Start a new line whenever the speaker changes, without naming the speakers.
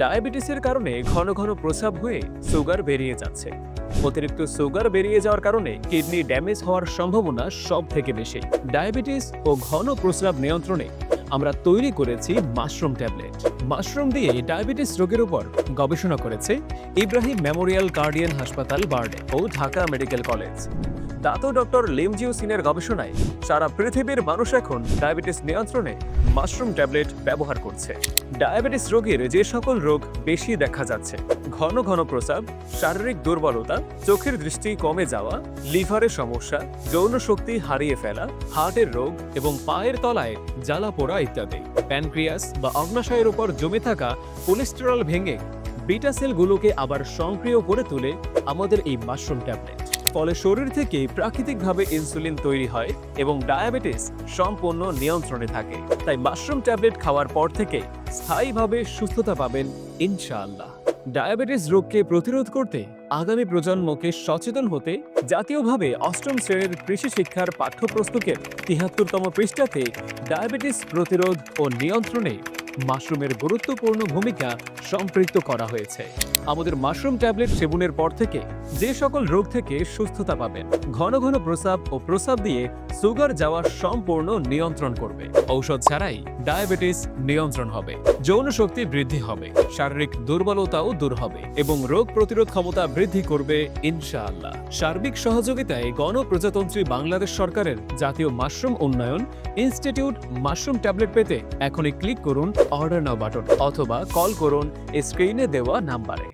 ডায়াবেটিসের কারণে ঘন ঘন প্রস্রাব হয়ে সুগার বেরিয়ে যাচ্ছে। অতিরিক্ত সুগার বেরিয়ে যাওয়ার কারণে কিডনি ড্যামেজ হওয়ার সম্ভাবনা সব থেকে বেশি। ডায়াবেটিস ও ঘন প্রস্রাব নিয়ন্ত্রণে আমরা তৈরি করেছি মাশরুম ট্যাবলেট। মাশরুম দিয়ে ডায়াবেটিস রোগের উপর গবেষণা করেছে ইব্রাহিম মেমোরিয়াল গার্ডিয়ান হাসপাতাল বার্ডে ও Dhaka medical college. Dato doctor লিমজিও সিনের গবেষণায় সারা পৃথিবীর মানুষ এখন ডায়াবেটিস নিয়ন্ত্রণে মাশরুম ট্যাবলেট ব্যবহার করছে। ডায়াবেটিস রোগীর যে সকল রোগ বেশি দেখা যাচ্ছে, ঘন ঘন প্রস্রাব শারীরিক দুর্বলতা, চোখের দৃষ্টি কমে যাওয়া লিভারের সমস্যা, যৌন শক্তি হারিয়ে ফেলা, হার্টের রোগ এবং পায়ের তলায় জ্বালা পোড়া ইত্যাদি। প্যানক্রিয়াস বা অগ্নাশয়ের উপর জমে থাকা কোলেস্টেরল ভেঙে বিটা সেলগুলোকে আবার সক্রিয় করে তোলে আমাদের এই মাশরুম ট্যাবলেট। ফলে শরীর থেকে প্রাকৃতিকভাবে ইনসুলিন তৈরি হয় এবং ডায়াবেটিস সম্পূর্ণ নিয়ন্ত্রণে থাকে। তাই মাশরুম ট্যাবলেট খাওয়ার পর থেকে স্থায়ীভাবে সুস্থতা পাবেন ইনশাআল্লাহ। ডায়াবেটিস রোগকে প্রতিরোধ করতে আগামী প্রজন্মকে সচেতন হতে জাতীয়ভাবে অষ্টম শ্রেণির কৃষি শিক্ষার পাঠ্যপুস্তকের তিহাত্তরতম পৃষ্ঠাতে ডায়াবেটিস প্রতিরোধ ও নিয়ন্ত্রণে মাশরুমের গুরুত্বপূর্ণ ভূমিকা সম্পৃক্ত করা হয়েছে। আমাদের মাশরুম ট্যাবলেট সেবনের পর থেকে যে সকল রোগ থেকে সুস্থতা পাবেন, ঘন ঘন প্রস্রাব ও প্রস্রাব দিয়ে সুগার যাওয়া সম্পূর্ণ নিয়ন্ত্রণ করবে। ঔষধ ছাড়াই ডায়াবেটিস নিয়ন্ত্রণ হবে, যৌন শক্তি বৃদ্ধি হবে, শারীরিক দুর্বলতাও দূর হবে এবং রোগ প্রতিরোধ ক্ষমতা বৃদ্ধি করবে ইনশাআল্লাহ। সার্বিক সহযোগিতায় গণপ্রজাতন্ত্রী বাংলাদেশ সরকারের জাতীয় মাশরুম উন্নয়ন ইনস্টিটিউট মাশরুম ট্যাবলেট পেতে এখনই ক্লিক করুন অর্ডার নাও বাটন অথবা কল করুন স্ক্রিনে দেওয়া নাম্বারে।